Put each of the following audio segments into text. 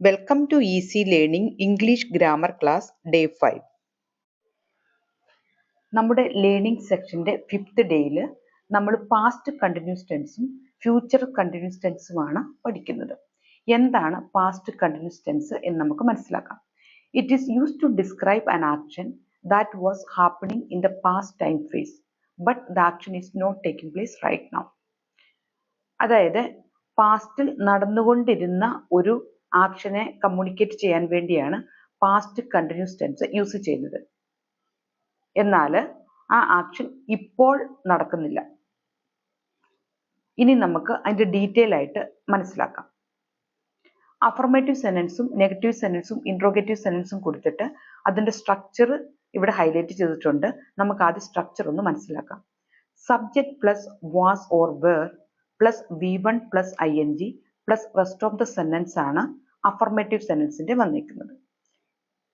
Welcome to easy learning English grammar class day five നമ്മുടെ learning സെക്ഷന്റെ fifth ഡേയിൽ നമ്മൾ പാസ്റ്റ് കണ്ടിന്യൂസ് ടെൻസും ഫ്യൂച്ചർ കണ്ടിന്യൂസ് ടെൻസുമാണ് പഠിക്കുന്നത്. എന്താണ് പാസ്റ്റ് കണ്ടിന്യൂസ് ടെൻസ് എന്ന് നമുക്ക് മനസ്സിലാക്കാം. It is use to describe an action that was happening in the past time phase but the action is not taking place right now അതായത് പാസ്റ്റിൽ നടന്നുകൊണ്ടിരുന്ന ഒരു ആക്ഷനെ കമ്മ്യൂണിക്കേറ്റ് ചെയ്യാൻ വേണ്ടിയാണ് പാസ്റ്റ് കണ്ടിന്യൂസ് ടെൻസ് യൂസ് ചെയ്യുന്നത്. എന്നാൽ ആ ആക്ഷൻ ഇപ്പോൾ നടക്കുന്നില്ല. ഇനി നമുക്ക് അതിന്റെ ഡീറ്റെയിൽ ആയിട്ട് മനസ്സിലാക്കാം. അഫർമേറ്റീവ് സെന്റൻസും നെഗറ്റീവ് സെന്റൻസും ഇൻട്രോഗേറ്റീവ് സെന്റൻസും കൊടുത്തിട്ട് അതിന്റെ സ്ട്രക്ചർ ഇവിടെ ഹൈലൈറ്റ് ചെയ്തിട്ടുണ്ട്. നമുക്ക് ആദ്യം സ്ട്രക്ചർ ഒന്ന് മനസ്സിലാക്കാം. Subject plus was or were plus V one plus I N G plus rest of the sentence ആണ് അഫർമേറ്റീവ് സെനൻസിന്റെ വന്നിരിക്കുന്നത്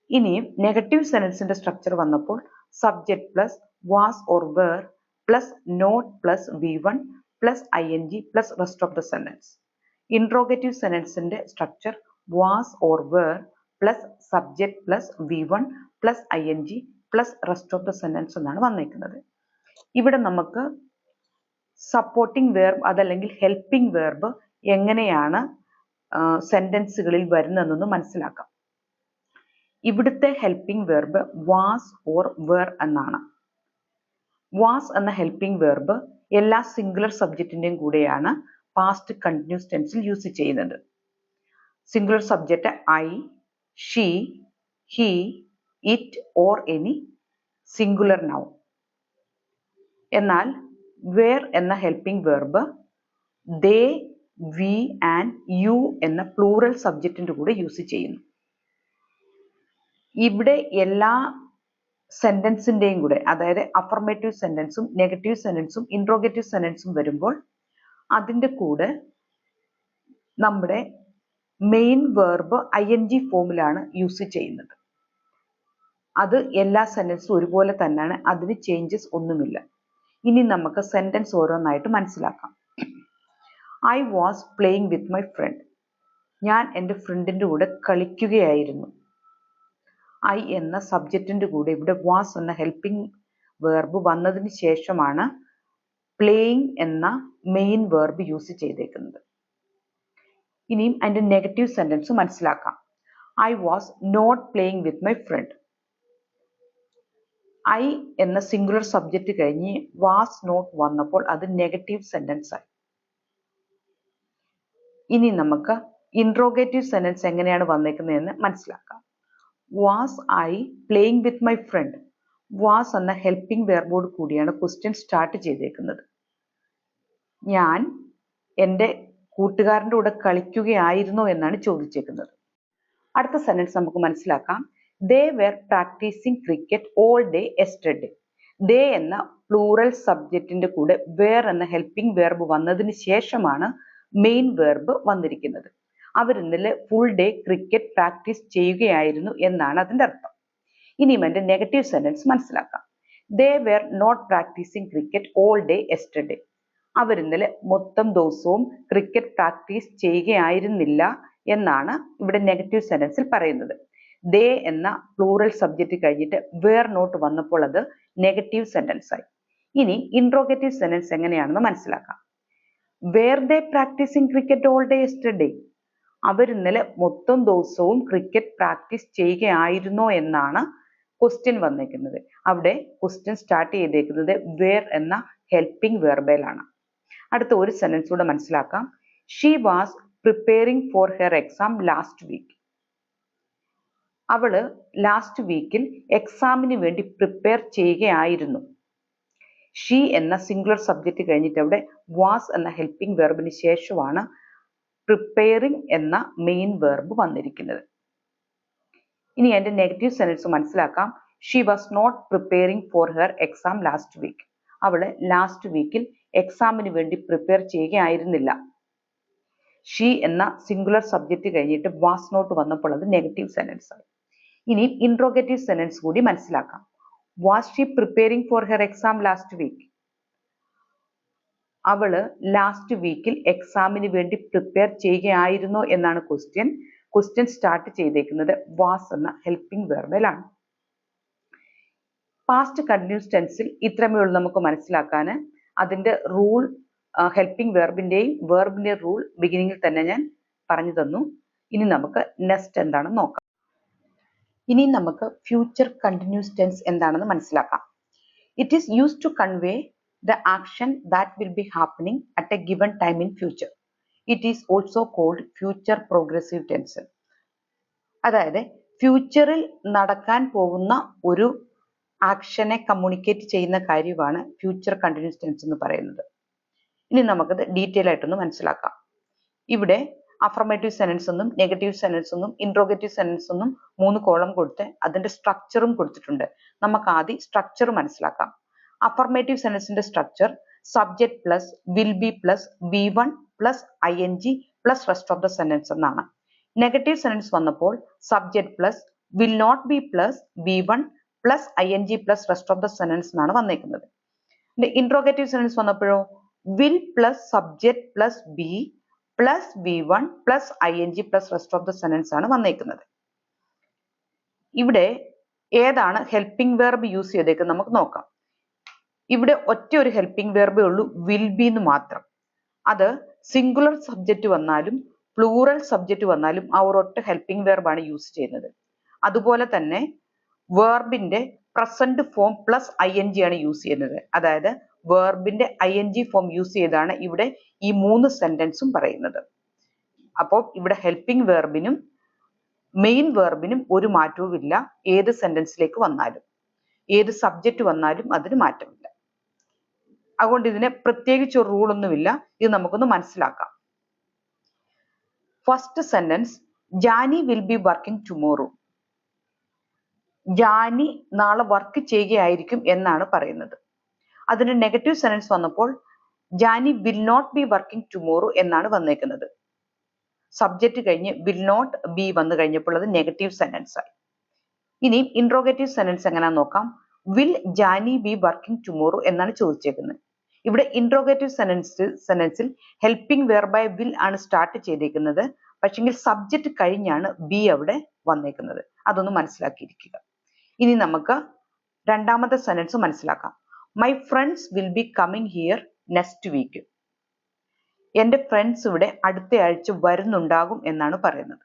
ഇനിയും നെഗറ്റീവ് സെനൻസിന്റെ സ്ട്രക്ചർ വന്നപ്പോൾ subject plus was or were plus not plus V one plus I N G plus rest of the sentence interrogative സെനൻസിന്റെ structure was or were plus subject plus V one plus I N G plus rest of the sentence എന്നാണ് വന്നിരിക്കുന്നത് ഇവിടെ നമുക്ക് supporting verb അതല്ലെങ്കിൽ helping verb എങ്ങനെയാണ് സെന്റൻസുകളിൽ വരുന്നതെന്നൊന്ന് മനസ്സിലാക്കാം. ഇവിടുത്തെ helping verb was or were എന്നാണ്. വാസ് എന്ന ഹെൽപ്പിംഗ് വേർബ് എല്ലാ സിംഗുലർ സബ്ജക്റ്റിന്റെയും കൂടെയാണ് പാസ്റ്റ് കണ്ടിന്യൂസ് ടെൻസിൽ യൂസ് ചെയ്യുന്നത്. Singular subject I she he it or any singular noun എന്നാൽ വേർ എന്ന helping verb they we and you എന്ന പ്ലൂറൽ സബ്ജക്റ്റിന്റെ കൂടെ യൂസ് ചെയ്യുന്നു. ഇവിടെ എല്ലാ സെന്റൻസിന്റെയും കൂടെ അതായത് അഫർമേറ്റീവ് സെന്റൻസും നെഗറ്റീവ് സെന്റൻസും ഇൻട്രോഗേറ്റീവ് സെന്റൻസും വരുമ്പോൾ അതിന്റെ കൂടെ നമ്മുടെ main verb I N G ഫോമിലാണ് യൂസ് ചെയ്യുന്നത്. അത് എല്ലാ സെന്റൻസും ഒരുപോലെ തന്നെയാണ് അതിന് ചേഞ്ചസ് ഒന്നുമില്ല. ഇനി നമുക്ക് സെന്റൻസ് ഓരോന്നായിട്ട് മനസ്സിലാക്കാം. I was playing with my friend ഞാൻ എന്റെ ഫ്രണ്ടിന്റെ കൂടെ കളിക്കുകയായിരുന്നു. ഐ എന്ന സബ്ജക്റ്റിന്റെ കൂടെ ഇവിടെ വാസ് എന്ന ഹെൽപ്പിംഗ് വേർബ് വന്നതിന് ശേഷമാണ് പ്ലേയിങ് എന്ന മെയിൻ വേർബ് യൂസ് ചെയ്തേക്കുന്നത്. ഇനിയും അതിന്റെ നെഗറ്റീവ് സെന്റൻസ് മനസ്സിലാക്കാം. I was not playing with my friend I എന്ന സിംഗുലർ സബ്ജക്റ്റ് കഴിഞ്ഞ് വാസ് നോട്ട് വന്നപ്പോൾ അത് നെഗറ്റീവ് സെന്റൻസ് ആയി. ഇനി നമുക്ക് ഇൻട്രോഗേറ്റീവ് സെന്റൻസ് എങ്ങനെയാണ് വന്നേക്കുന്നതെന്ന് മനസ്സിലാക്കാം. Was I playing with my friend was എന്ന ഹെൽപ്പിംഗ് വേർബോട് കൂടിയാണ് ക്വസ്റ്റ്യൻ സ്റ്റാർട്ട് ചെയ്തേക്കുന്നത്. ഞാൻ എന്റെ കൂട്ടുകാരന്റെ കൂടെ കളിക്കുകയായിരുന്നോ എന്നാണ് ചോദിച്ചേക്കുന്നത്. അടുത്ത സെന്റൻസ് നമുക്ക് മനസ്സിലാക്കാം. They were practising cricket all day yesterday they എന്ന പ്ലൂറൽ സബ്ജക്റ്റിന്റെ കൂടെ വേർ എന്ന ഹെൽപ്പിംഗ് വേർബ് വന്നതിന് ശേഷമാണ് മെയിൻ വേർബ് വന്നിരിക്കുന്നത്. അവർ ഇന്നലെ ഫുൾ ഡേ ക്രിക്കറ്റ് പ്രാക്ടീസ് ചെയ്യുകയായിരുന്നു എന്നാണ് അതിന്റെ അർത്ഥം. ഇനിയും എന്റെ നെഗറ്റീവ് സെന്റൻസ് മനസ്സിലാക്കാം. They were not practising cricket all day yesterday അവർ ഇന്നലെ മൊത്തം ദിവസവും ക്രിക്കറ്റ് പ്രാക്ടീസ് ചെയ്യുകയായിരുന്നില്ല എന്നാണ് ഇവിടെ നെഗറ്റീവ് സെന്റൻസിൽ പറയുന്നത്. ദേ എന്ന പ്ലൂറൽ സബ്ജക്റ്റ് കഴിഞ്ഞിട്ട് വേർ നോട്ട് വന്നപ്പോൾ അത് നെഗറ്റീവ് സെന്റൻസ് ആയി. ഇനി ഇൻട്രോഗേറ്റീവ് സെന്റൻസ് എങ്ങനെയാണെന്ന് മനസ്സിലാക്കാം. Were they practising cricket all day yesterday അവർ ഇന്നലെ മൊത്തം ദിവസവും ക്രിക്കറ്റ് പ്രാക്ടീസ് ചെയ്യുകയായിരുന്നോ എന്നാണ് ക്വസ്റ്റ്യൻ വന്നേക്കുന്നത്. അവിടെ ക്വസ്റ്റ്യൻ സ്റ്റാർട്ട് ചെയ്തേക്കുന്നത് വേർ എന്ന ഹെൽപ്പിംഗ് വേർബേലാണ് അടുത്ത ഒരു സെന്റൻസ് കൂടെ മനസ്സിലാക്കാം. She was preparing for her exam last week അവൾ ലാസ്റ്റ് വീക്കിൽ എക്സാമിന് വേണ്ടി പ്രിപ്പയർ ചെയ്യുകയായിരുന്നു. ഷീ എന്ന സിംഗുലർ സബ്ജക്റ്റ് കഴിഞ്ഞിട്ട് അവിടെ വാസ് എന്ന ഹെൽപ്പിംഗ് വെർബിന് ശേഷമാണ് പ്രിപ്പയറിംഗ് എന്ന മെയിൻ വെർബ് വന്നിരിക്കുന്നത്. ഇനി എന്റെ നെഗറ്റീവ് സെന്റൻസ് മനസ്സിലാക്കാം. She was not preparing for her exam last week അവൾ ലാസ്റ്റ് വീക്കിൽ എക്സാമിന് വേണ്ടി പ്രിപ്പയർ ചെയ്യുകയായിരുന്നില്ല. ഷീ എന്ന സിംഗുലർ സബ്ജക്റ്റ് കഴിഞ്ഞിട്ട് വാസ് നോട്ട് വന്നപ്പോൾ അത് നെഗറ്റീവ് സെന്റൻസ് ആയി ഇനി ഇൻട്രോഗേറ്റീവ് സെന്റൻസ് കൂടി മനസ്സിലാക്കാം. Was she preparing for her exam last week അവൾ ലാസ്റ്റ് വീക്കിൽ എക്സാമിന് വേണ്ടി പ്രിപ്പയർ ചെയ്യുകയായിരുന്നോ എന്നാണ് ക്വസ്റ്റ്യൻ ക്വസ്റ്റ്യൻ സ്റ്റാർട്ട് ചെയ്തേക്കുന്നത് വാസ് എന്ന ഹെൽപ്പിംഗ് വെർബലാണ് പാസ്റ്റ് കണ്ടിന്യൂസ് ടെൻസിൽ ഇത്രമേ ഉള്ളൂ നമുക്ക് മനസ്സിലാക്കാൻ. അതിന്റെ റൂൾ ഹെൽപ്പിംഗ് വെർബിന്റെയും വെർബിന്റെ റൂൾ ബിഗിനിങ്ങിൽ തന്നെ ഞാൻ പറഞ്ഞു തന്നു ഇനി നമുക്ക് നെക്സ്റ്റ് എന്താണെന്ന് നോക്കാം. ഇനി നമുക്ക് ഫ്യൂച്ചർ കണ്ടിന്യൂസ് ടെൻസ് എന്താണെന്ന് മനസ്സിലാക്കാം. It is use to convey the action that will be happening at a given time in future it is also called future progressive tense അതായത് ഫ്യൂച്ചറിൽ നടക്കാൻ പോകുന്ന ഒരു ആക്ഷനെ കമ്മ്യൂണിക്കേറ്റ് ചെയ്യുന്ന കാര്യമാണ് ഫ്യൂച്ചർ കണ്ടിന്യൂസ് ടെൻസ് എന്ന് പറയുന്നത്. ഇനി നമുക്കത് ഡീറ്റെയിൽ ആയിട്ടൊന്ന് മനസ്സിലാക്കാം. ഇവിടെ അഫർമേറ്റീവ് സെനൻസ് ഒന്നും നെഗറ്റീവ് സെനൻസ് ഒന്നും ഇൻട്രോഗേറ്റീവ് സെനൻസ് ഒന്നും മൂന്ന് കോളം കൊടുത്ത് അതിന്റെ സ്ട്രക്ചറും കൊടുത്തിട്ടുണ്ട്. നമുക്ക് ആദ്യം സ്ട്രക്ചർ മനസ്സിലാക്കാം. Affirmative സെനൻസിന്റെ structure subject plus will be plus V one plus I N G plus rest of the sentence എന്നാണ്. നെഗറ്റീവ് സെനൻസ് വന്നപ്പോൾ subject plus will not be plus V one plus I N G plus rest of the sentence എന്നാണ് വന്നേക്കുന്നത്. Interrogative sentence വന്നപ്പോഴോ will plus subject plus be plus V one plus I N G plus rest of the sentence ആണ് വന്നേക്കുന്നത്. ഇവിടെ ഏതാണ് helping verb use ചെയ്തേക്കുന്നത് നമുക്ക് നോക്കാം. ഇവിടെ ഒറ്റ ഒരു ഹെൽപ്പിംഗ് വെർബേ ഉള്ളൂ വിൽ ബി എന്ന് മാത്രം. അത് സിംഗുലർ സബ്ജക്റ്റ് വന്നാലും പ്ലൂറൽ സബ്ജക്റ്റ് വന്നാലും ആ ഒരൊറ്റ ഹെൽപ്പിംഗ് വേർബാണ് യൂസ് ചെയ്യുന്നത്. അതുപോലെ തന്നെ വേർബിന്റെ present form plus I N G ആണ് യൂസ് ചെയ്യുന്നത്. അതായത് വേർബിന്റെ I N G form use ചെയ്താണ് ഇവിടെ ഈ മൂന്ന് സെന്റൻസും പറയുന്നത്. അപ്പോൾ ഇവിടെ ഹെൽപ്പിംഗ് വേർബിനും മെയിൻ വേർബിനും ഒരു മാറ്റവും ഇല്ല ഏത് സെന്റൻസിലേക്ക് വന്നാലും ഏത് സബ്ജക്റ്റ് വന്നാലും അതിന് മാറ്റമില്ല. അതുകൊണ്ട് ഇതിന് പ്രത്യേകിച്ച് ഒരു റൂൾ ഒന്നുമില്ല. ഇത് നമുക്കൊന്ന് മനസ്സിലാക്കാം. First sentence Johnny will be working tomorrow Johnny നാളെ വർക്ക് ചെയ്യുകയായിരിക്കും എന്നാണ് പറയുന്നത്. അതിന് നെഗറ്റീവ് സെനൻസ് വന്നപ്പോൾ Johnny will not be working tomorrow എന്നാണ് വന്നേക്കുന്നത്. സബ്ജക്റ്റ് കഴിഞ്ഞ് വിൽ നോട്ട് ബി വന്നു കഴിഞ്ഞപ്പോൾ അത് നെഗറ്റീവ് സെനൻസ് ആയി. ഇനി ഇൻട്രോഗേറ്റീവ് സെനൻസ് എങ്ങനെയാന്ന് നോക്കാം? Will Johnny be working tomorrow എന്നാണ് ചോദിച്ചേക്കുന്നത്. ഇവിടെ ഇൻട്രോഗേറ്റീവ് സെനൻസ് സെനൻസിൽ ഹെൽപ്പിംഗ് വെയർ ബൈ വിൽ ആണ് സ്റ്റാർട്ട് ചെയ്തേക്കുന്നത്. പക്ഷെങ്കിൽ സബ്ജക്റ്റ് കഴിഞ്ഞാണ് ബി അവിടെ വന്നേക്കുന്നത്. അതൊന്ന് മനസ്സിലാക്കിയിരിക്കുക. ഇനി നമുക്ക് രണ്ടാമത്തെ സെനൻസ് മനസ്സിലാക്കാം. My friends will be coming here next week എന്റെ ഫ്രണ്ട്സ് ഇവിടെ അടുത്ത ആഴ്ച വരുന്നുണ്ടാകും എന്നാണ് പറയുന്നത്.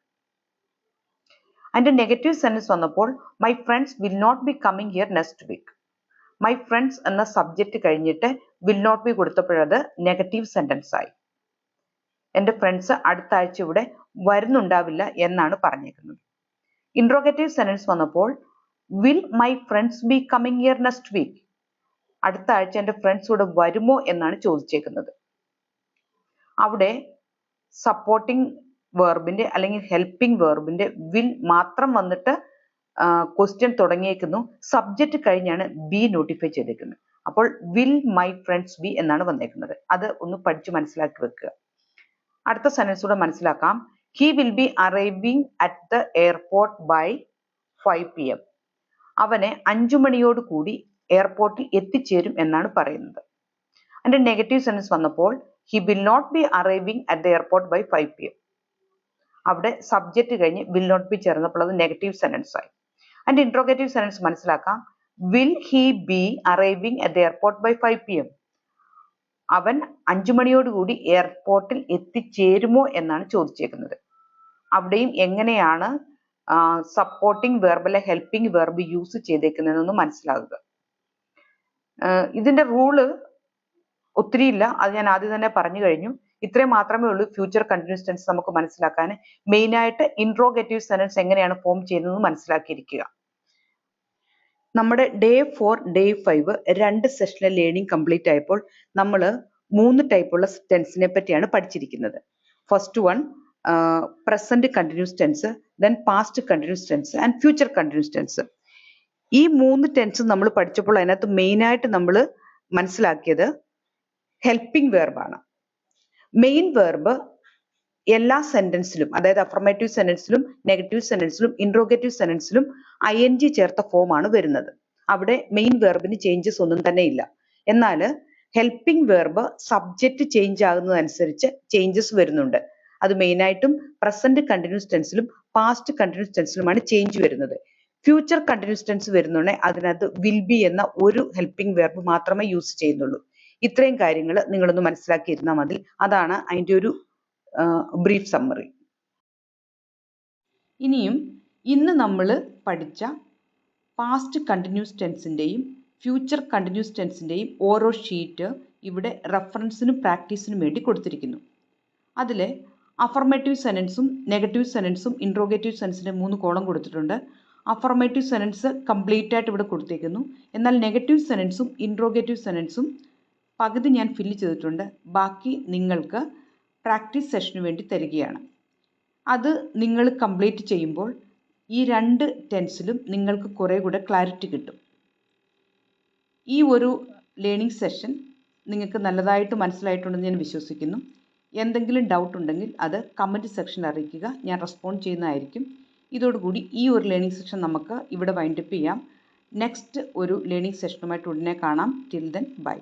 അതിന്റെ നെഗറ്റീവ് സെന്റൻസ് വന്നപ്പോൾ my friends will not be coming here next week my friends എന്ന സബ്ജക്റ്റ് കഴിഞ്ഞിട്ട് വിൽ നോട്ട് ബി കൊടുത്തപ്പോഴത് നെഗറ്റീവ് സെന്റൻസ് ആയി. എന്റെ ഫ്രണ്ട്സ് അടുത്ത ആഴ്ച ഇവിടെ വരുന്നുണ്ടാവില്ല എന്നാണ് പറഞ്ഞേക്കുന്നത്. ഇൻട്രോഗേറ്റീവ് സെന്റൻസ് വന്നപ്പോൾ will my friends be coming here next week അടുത്ത ആഴ്ച എന്റെ ഫ്രണ്ട്സ് കൂടെ വരുമോ എന്നാണ് ചോദിച്ചേക്കുന്നത്. അവിടെ സപ്പോർട്ടിംഗ് വേർബിന്റെ അല്ലെങ്കിൽ ഹെൽപ്പിംഗ് വേർബിന്റെ വിൽ മാത്രം വന്നിട്ട് ക്വസ്റ്റ്യൻ തുടങ്ങിയേക്കുന്നു. സബ്ജക്റ്റ് കഴിഞ്ഞാണ് ബി നോട്ടിഫൈ ചെയ്തേക്കുന്നത്. അപ്പോൾ വിൽ മൈ ഫ്രണ്ട്സ് ബി എന്നാണ് വന്നേക്കുന്നത്. അത് ഒന്ന് പഠിച്ചു മനസ്സിലാക്കി വെക്കുക. അടുത്ത സെന്റൻസ് കൂടെ മനസ്സിലാക്കാം. He will be arriving at the airport by five P M അവനെ അഞ്ചു മണിയോട് കൂടി എയർപോർട്ടിൽ എത്തിച്ചേരും എന്നാണ് പറയുന്നത്. അതിന്റെ നെഗറ്റീവ് സെൻസ് വന്നപ്പോൾ he will not be arriving at the airport by five P M അവിടെ സബ്ജക്റ്റ് കഴിഞ്ഞ് വിൽ നോട്ട് ബി ചേർന്നപ്പോൾ അത് നെഗറ്റീവ് സെന്റൻസ് ആയി. അതിന്റെ ഇൻട്രോഗേറ്റീവ് സെന്റൻസ് മനസ്സിലാക്കാം. Will he be arriving at the airport by five P M അവൻ അഞ്ചു മണിയോടുകൂടി എയർപോർട്ടിൽ എത്തിച്ചേരുമോ എന്നാണ് ചോദിച്ചേക്കുന്നത്. അവിടെയും എങ്ങനെയാണ് സപ്പോർട്ടിംഗ് വെർബല ഹെൽപ്പിംഗ് വെർബ് യൂസ് ചെയ്തേക്കുന്നതെന്ന് മനസ്സിലാകുക ഇതിന്റെ റൂൾ ഒത്തിരി ഇല്ല അത് ഞാൻ ആദ്യം തന്നെ പറഞ്ഞു കഴിഞ്ഞു. ഇത്രയും മാത്രമേ ഉള്ളൂ ഫ്യൂച്ചർ കണ്ടിന്യൂസ് ടെൻസ് നമുക്ക് മനസ്സിലാക്കാൻ. മെയിനായിട്ട് ഇൻട്രോഗേറ്റീവ് സെന്റൻസ് എങ്ങനെയാണ് ഫോം ചെയ്യുന്നത് മനസ്സിലാക്കിയിരിക്കുക. നമ്മുടെ ഡേ ഫോർ ഡേ ഫൈവ് രണ്ട് സെഷനിലെ ലേണിംഗ് കംപ്ലീറ്റ് ആയപ്പോൾ നമ്മൾ മൂന്ന് ടൈപ്പുള്ള ടെൻസിനെ പറ്റിയാണ് പഠിച്ചിരിക്കുന്നത്. First one present continuous tense then past continuous tense and future continuous tense ഈ മൂന്ന് ടെൻസ് നമ്മൾ പഠിച്ചപ്പോൾ അതിനകത്ത് മെയിനായിട്ട് നമ്മൾ മനസ്സിലാക്കിയത് ഹെൽപ്പിംഗ് വേർബാണ് മെയിൻ വേർബ് എല്ലാ സെന്റൻസിലും അതായത് അഫർമേറ്റീവ് സെന്റൻസിലും നെഗറ്റീവ് സെന്റൻസിലും ഇൻട്രോഗേറ്റീവ് സെന്റൻസിലും ഐ എൻ ജി ചേർത്ത ഫോമാണ് വരുന്നത്. അവിടെ മെയിൻ വേർബിന് ചേഞ്ചസ് ഒന്നും തന്നെ ഇല്ല. എന്നാൽ ഹെൽപ്പിംഗ് വേർബ് സബ്ജക്റ്റ് ചേഞ്ച് ആകുന്നതനുസരിച്ച് ചേഞ്ചസ് വരുന്നുണ്ട്. അത് മെയിനായിട്ടും പ്രസന്റ് കണ്ടിന്യൂസ് ടെൻസിലും പാസ്റ്റ് കണ്ടിന്യൂസ് ടെൻസിലുമാണ് ചേഞ്ച് വരുന്നത്. ഫ്യൂച്ചർ കണ്ടിന്യൂസ് ടെൻസ് വരുന്നുണ്ടെങ്കിൽ അതിനകത്ത് വിൽ ബി എന്ന ഒരു ഹെൽപ്പിംഗ് വെർബ് മാത്രമേ യൂസ് ചെയ്യുന്നുള്ളൂ. ഇത്രയും കാര്യങ്ങൾ നിങ്ങളൊന്ന് മനസ്സിലാക്കിയിരുന്നാൽ മതി. അതാണ് അതിന്റെ ഒരു ബ്രീഫ് സമ്മറി ഇനിയും ഇന്ന് നമ്മൾ പഠിച്ച പാസ്റ്റ് കണ്ടിന്യൂസ് ടെൻസിന്റെയും ഫ്യൂച്ചർ കണ്ടിന്യൂസ് ടെൻസിന്റെയും ഓരോ ഷീറ്റ് ഇവിടെ റെഫറൻസിനും പ്രാക്ടീസിനും വേണ്ടി കൊടുത്തിരിക്കുന്നു. അതിലെ അഫർമേറ്റീവ് സെനൻസും നെഗറ്റീവ് സെനൻസും ഇൻട്രോഗേറ്റീവ് സെനൻസിന്റെ മൂന്ന് കോളം കൊടുത്തിട്ടുണ്ട്. അഫർമേറ്റീവ് സെനൻസ് കംപ്ലീറ്റ് ആയിട്ട് ഇവിടെ കൊടുത്തേക്കുന്നു. എന്നാൽ നെഗറ്റീവ് സെനൻസും ഇൻട്രോഗേറ്റീവ് സെനൻസും പകുതി ഞാൻ ഫില്ല് ചെയ്തിട്ടുണ്ട്. ബാക്കി നിങ്ങൾക്ക് പ്രാക്ടീസ് സെഷന് വേണ്ടി തരികയാണ്. അത് നിങ്ങൾ കംപ്ലീറ്റ് ചെയ്യുമ്പോൾ ഈ രണ്ട് ടെൻസിലും നിങ്ങൾക്ക് കുറേ കൂടെ ക്ലാരിറ്റി കിട്ടും. ഈ ഒരു ലേണിംഗ് സെഷൻ നിങ്ങൾക്ക് നല്ലതായിട്ട് മനസ്സിലായിട്ടുണ്ടെന്ന് ഞാൻ വിശ്വസിക്കുന്നു. എന്തെങ്കിലും ഡൗട്ട് ഉണ്ടെങ്കിൽ അത് കമന്റ് സെക്ഷനിൽ അറിയിക്കുക. ഞാൻ റെസ്പോണ്ട് ചെയ്യുന്നതായിരിക്കും. ഇതോടുകൂടി ഈ ഒരു ലേണിംഗ് സെഷൻ നമുക്ക് ഇവിടെ വൈൻഡപ്പ് ചെയ്യാം. നെക്സ്റ്റ് ഒരു ലേണിംഗ് സെഷനുമായിട്ട് ഉടനെ കാണാം. Till then bye